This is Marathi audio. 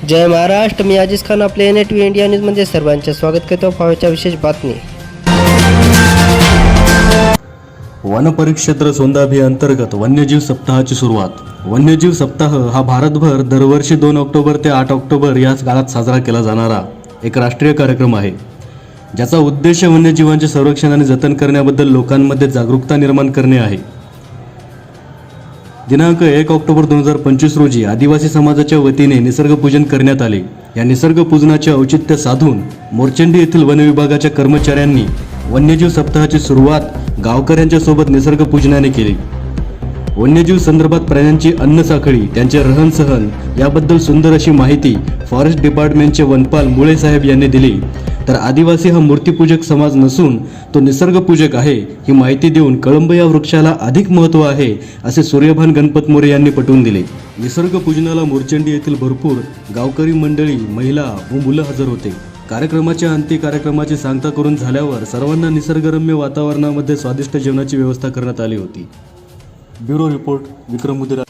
जय महाराष्ट्र मी अजिज खान आपल्या एन टी इंडिया न्यूजमध्ये सर्वांचे स्वागत करतो. पाहायच्या विशेष बातमी. वन परिक्षेत्र सोंदाभी अंतर्गत वन्यजीव सप्ताहाची सुरुवात. वन्यजीव सप्ताह हा भारतभर दरवर्षी दोन ऑक्टोबर ते आठ ऑक्टोबर याच काळात साजरा केला जाणारा एक राष्ट्रीय कार्यक्रम आहे. ज्याचा उद्देश वन्यजीवांचे संरक्षण आणि जतन करण्याबद्दल लोकांमध्ये जागरूकता निर्माण करणे आहे. दिनांक एक ऑक्टोबर दोन हजार पंचवीस रोजी आदिवासी समाजाच्या वतीने निसर्गपूजन करण्यात आले. या निसर्गपूजनाचे औचित्य साधून मोरचंडी येथील वनविभागाच्या कर्मचाऱ्यांनी वन्यजीव सप्ताहाची सुरुवात गावकऱ्यांच्या सोबत निसर्गपूजनाने केली. वन्यजीव संदर्भात प्राण्यांची अन्न साखळी त्यांचे रहनसहन याबद्दल सुंदर अशी माहिती फॉरेस्ट डिपार्टमेंटचे वनपाल मुळे साहेब यांनी दिली. तर आदिवासी हा मूर्तीपूजक समाज नसून तो निसर्गपूजक आहे ही माहिती देऊन कळंब या वृक्षाला अधिक महत्त्व आहे असे सूर्यभान गणपत मोरे यांनी पटवून दिले. निसर्ग पूजनाला मोरचंडी येथील भरपूर गावकरी मंडळी महिला व मुलं हजर होते. कार्यक्रमाच्या अंती कार्यक्रमाची सांगता करून झाल्यावर सर्वांना निसर्गरम्य वातावरणामध्ये स्वादिष्ट जेवणाची व्यवस्था करण्यात आली होती. ब्युरो रिपोर्ट विक्रम मुदिरा